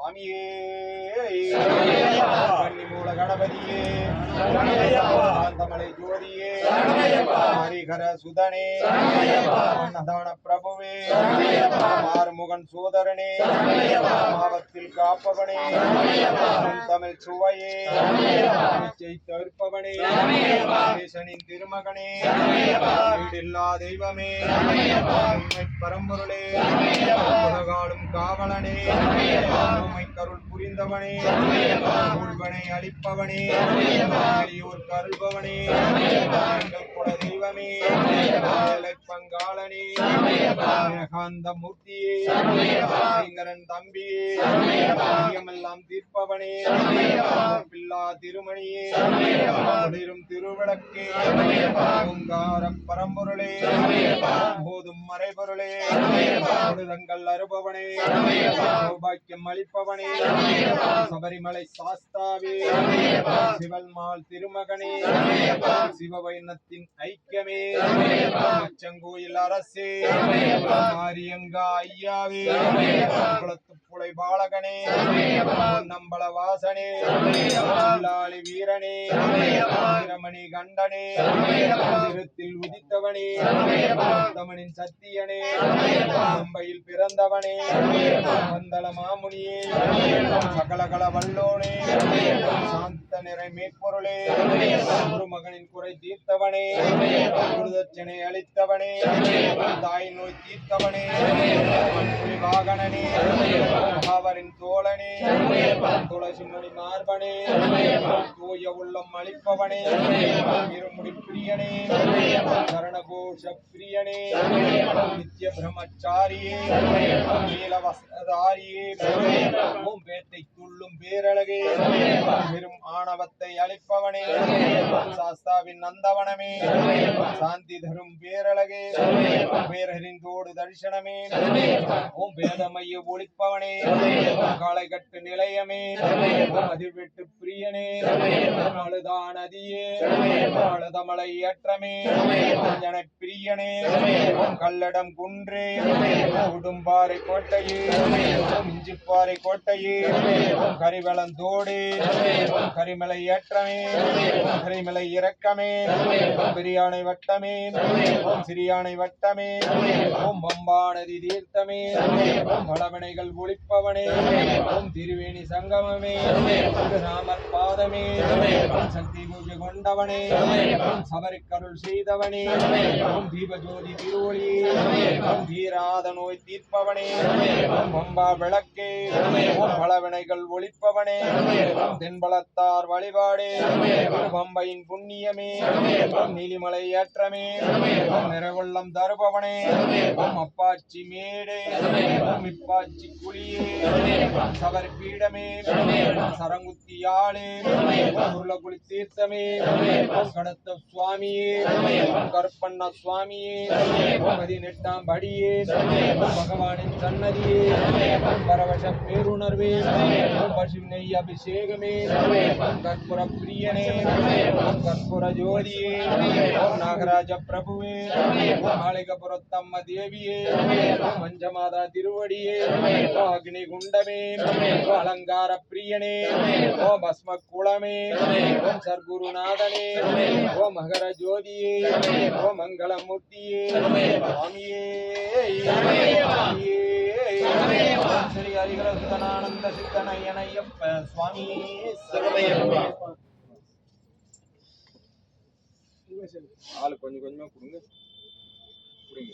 சுவாமியே. கன்னிமூல கணபதியே. காந்தமலை ஜோதியே. ஹரிகர சுதனே. அன்னதான பிரபுவே. ஆறுமுகன் சோதரனே. மாவத்தில் காப்பவனே. தமிழ் சுவையே. இச்சை தவிர்ப்பவனே திருமகனே எல்லா தெய்வமே. உண்மை பரம்பொருளே. சரணமையப்பா. காவலனே. உண்மை கருள் புரிந்தவனே. உள்வனை அளிப்பவனே. சரணமையப்பா. எளியோர் கருள்பவனே. எங்கள் குல தெய்வமே பங்காளனே. ஏகாந்த மூர்த்தியே. ஐங்கரன் தம்பியே தீர்ப்பவனே. பில்லா திருமணியே சரணமையப்பா. ஓங்கார பரம்பொருளே. போதும் மறைபொருளே. பொழுதங்கள் அறுபவனே. சௌபாக்கியம் அளிப்பவனே. சபரிமலை சாஸ்தாவே. சிவல்மால் திருமகனே சரணமையப்பா. சிவவைணத்தின் ஐக்கியமே. செங்கோயில் அரசே. மாரியங்கா ஐயாவே சரணமையப்பா. குளத்து புலை பாலகனே. நம்பள வாசனே வில்லாளி வீரனே. வீரமணி கண்டனே. திருத்தில் உதித்தவனே. தமிழின் சத்தியனே. மும்பையில் பிறந்தவனே. வந்தள மாமுனியே. சகலகல வல்லோனே. சாந்த நிறை மேற்பொருளே சரணமையப்பா. ஒரு மகனின் குறை தீர்த்தவனே. குருதட்சணை அளித்தவனே. தாய் நோய் தீர்த்தவனே வாகனனே அவரின் தோழனே துளசி மணி மார்பனே தூய உள்ளம் அளிப்பவனே இருமுடி பிரியனே சரணமையப்பா. சரணகோஷ பிரியனே நித்திய பிரம்மச்சாரியே சரணமையப்பா. நீலவசதாரியே சரணமையப்பா. ஓம் வேட்டை துள்ளும் பேரழகே பெரும் ஆணவத்தை அளிப்பவனே சாஸ்தாவின் நந்தவனமே சாந்தி தரும் பேரழகே சரணமையப்பா. பேரறிந்தோடு தரிசனமே ஓம் வேதமைய ஒளிப்பவனே காலைகட்டு நிலையமே. அதிர்விட்டு பிரியனே. சரணமையப்பா. அழுதா நதியே அழுதமலை ஏற்றமே. சரணமையப்பா. பிரியனே. கல்லடம் குன்றே. உடும்பாறை கோட்டையே. இஞ்சிப்பாறை கோட்டையே. சரணமையப்பா. கரிவளந்தோடு. கரிமலை ஏற்றமே. கரிமலை இறக்கமே பிரியாணை பெரியானை வட்டமே. சரணமையப்பா. சிறியானை வட்டமே. ஓம் பம்பா நதி தீர்த்தமே. ஓம் வளவினைகள். ஓம் திருவேணி சங்கமமே ராமர் பாதமே. ஓம் சக்தி பூஜை கொண்டவனே. ஓம் சபரிக்கருள் செய்தவனே. ஓம் தீபஜோதி திருவொளி சரணமையப்பா. ஓம் தீராத நோய் தீர்ப்பவனே. ஓம் பம்பா விளக்கே. ஓம் பலவினைகள் சரணமையப்பா. ஓம் தென்பலத்தார் வழிபாடே. ஓம் பம்பையின் புண்ணியமே. ஓம் நீலிமலை ஏற்றமே. ஓம் நிறவெள்ளம் தருபவனே. ஓம் அப்பாச்சி மேடே சரணமையப்பா. குழியே சரணமையப்பா. பீடமே சரணமையப்பா. ஓம் தீர்த்தமே கடத்த சுவாமியே சரணமையப்பா. சுவாமியே பதினெட்டாம் படியே பகவானின் சன்னதியே பரவச பேருணர்வே சரணமையப்பா. அபிஷேகமே பிரியனே ஜோதியே நாகராஜ பிரபுவே மாளிகபுரத்தம்ம தேவியே மஞ்சமாதா தேவி திருவடியே அக்னி குண்டமே அலங்கார பிரியனே சரணமையப்பா. ஓம் பஸ்ம குளமே ஓம் சர்க்குருநாதனே சரணமையப்பா. ஓம் மகர ஜோதியே சரணமையப்பா. ஓம் மங்களமூர்த்தியே சுவாமியே ஸ்ரீ ஹரிகர சுதனானந்த சித்தனையனையப்ப சுவாமியே சரணமையப்பா. ஆளு கொஞ்சம் கொஞ்சமா கொடுங்க கொடுங்க